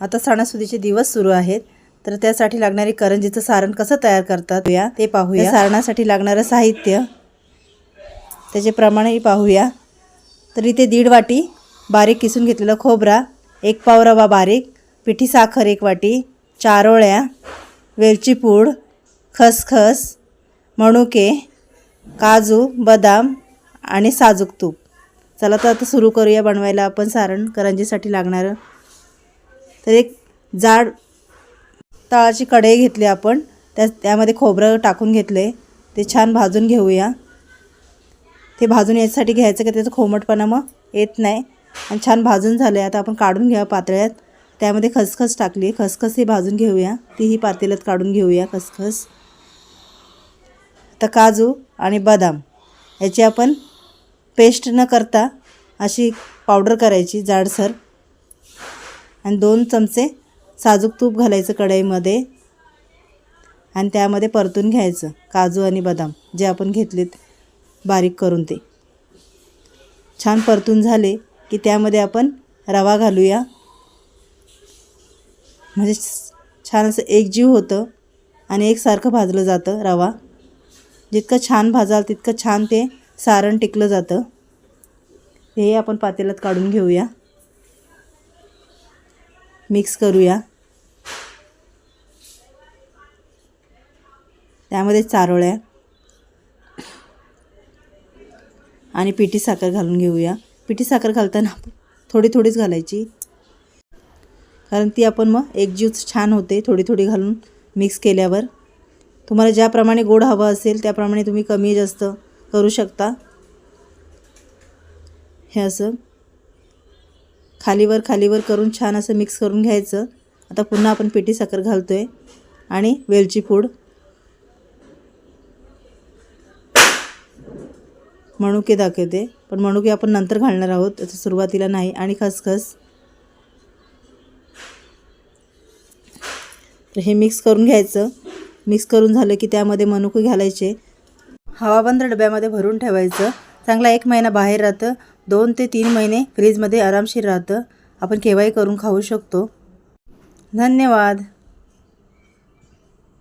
आता सणासुदीचे दिवस सुरू आहेत. तर त्यासाठी लागणारी करंजीचं सारण कसं तयार करतात या ते पाहूया. सारणासाठी लागणारं साहित्य त्याचे प्रमाणही पाहूया. तर इथे दीड वाटी बारीक किसून घेतलेलं खोबरा एक पाव रवा बारीक पिठी साखर एक वाटी चारोळ्या वेलची पूड खसखस मणुके काजू बदाम आणि साजूक तूप. चला तर आता सुरू करूया बनवायला आपण सारण करंजीसाठी लागणारं तर एक जाड तळाची कढई घेतली आपण. त्या त्यामध्ये खोबरं टाकून घेतले. ते छान भाजून घेऊया. ते भाजून याच्यासाठी घ्यायचं की त्याचं खोमटपणा मग येत नाही. आणि छान भाजून झालं आता आपण काढून घ्या पातळ्यात. त्यामध्ये खसखस टाकली. खसखस ही भाजून घेऊया. तीही पातेल्यात काढून घेऊया खसखस. तर काजू आणि बदाम याची आपण पेस्ट न करता अशी पावडर करायची जाडसर. आणि दोन चमचे साजूक तूप घालायचं कढईमध्ये. आणि त्यामध्ये परतून घ्यायचं काजू आणि बदाम जे आपण घेतलेत बारीक करून ते. छान परतून झाले की त्यामध्ये आपण रवा घालूया. म्हणजे छान असं एकजीव होतं आणि एकसारखं भाजलं जातं रवा. जितकं छान भाजाल तितकं छान ते सारण टिकलं जातं. हे आपण पातेल्यात काढून घेऊया. मिक्स करूया. त्यामध्ये चारोळ्या आणि पिठी साखर घालून घेऊया. पिठी साखर घालताना थोडी थोडीच घालायची. कारण ती आपण मग एकजीव छान होते थोडी थोडी घालून मिक्स केल्यावर. तुम्हाला ज्याप्रमाणे गोड हवं असेल त्याप्रमाणे तुम्ही कमी जास्त करू शकता. हे असं. खालीवर खालीवर करून छान असं मिक्स करून घ्यायचं. आता पुन्हा आपण पिठी साखर घालतो आहे आणि वेलची पूड. मणुके दाखवते. पण मणुके आपण नंतर घालणार आहोत. त्याचं सुरुवातीला नाही आणि खसखस. तर हे मिक्स करून घ्यायचं. मिक्स करून झालं की त्यामध्ये मनुके घालायचे. हवाबंद डब्यामध्ये भरून ठेवायचं. चांगला एक महिना बाहेर राहतं. दोन ते तीन महिने फ्रीजमध्ये आरामशीर राहतं. आपण केव्हाही करून खाऊ शकतो. धन्यवाद.